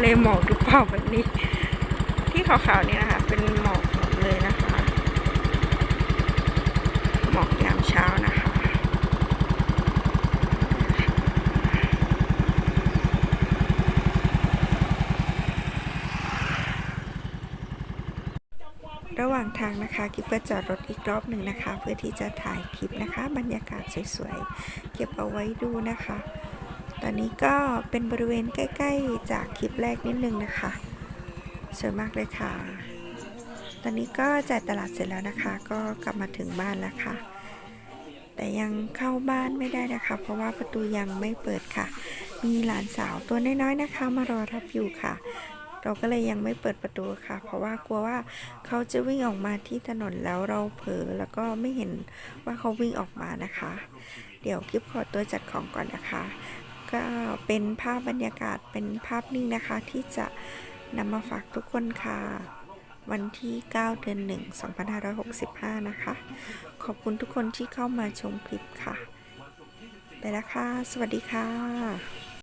เลหมอกหรือเปล่าแบบนี้ ที่ขาวๆนี่นะคะ เป็นหมอกเลยนะคะ หมอกยามเช้านะคะระหว่างทางนะคะกิฟก็จอดรถอีกรอบหนึ่งนะคะ เพื่อที่จะถ่ายคลิปนะคะ บรรยากาศสวยๆ เก็บเอาไว้ดูนะคะ อนนี้ก็เป็นบริเวณใกล้ๆ จากคลิปแรกนิดนึงนะคะสวยมากเลยค่ะ ตอนนี้ก็จ่ายตลาดเสร็จแล้วนะคะ ก็กลับมาถึงบ้านแล้วค่ะ แต่ยังเข้าบ้านไม่ได้นะคะ เพราะว่าประตูยังไม่เปิดค่ะ มีหลานสาวตัวน้อยๆนะคะ มารอรับอยู่ค่ะ เราก็เลยยังไม่เปิดประตูค่ะ เพราะว่ากลัวว่าเขาจะวิ่งออกมาที่ถนนแล้วเราเผลอแล้วก็ไม่เห็นว่าเขาวิ่งออกมานะคะ เดี๋ยวกิฟขอตัวจัดของก่อนนะคะ ก็เป็นภาพบรรยากาศเป็นภาพนิ่งนะคะ ที่จะนำมาฝากทุกคนค่ะ วันที่ 9 เดือน 1 2565 นะคะ ขอบคุณทุกคนที่เข้ามาชมคลิปค่ะ ไปแล้วค่ะ สวัสดีค่ะ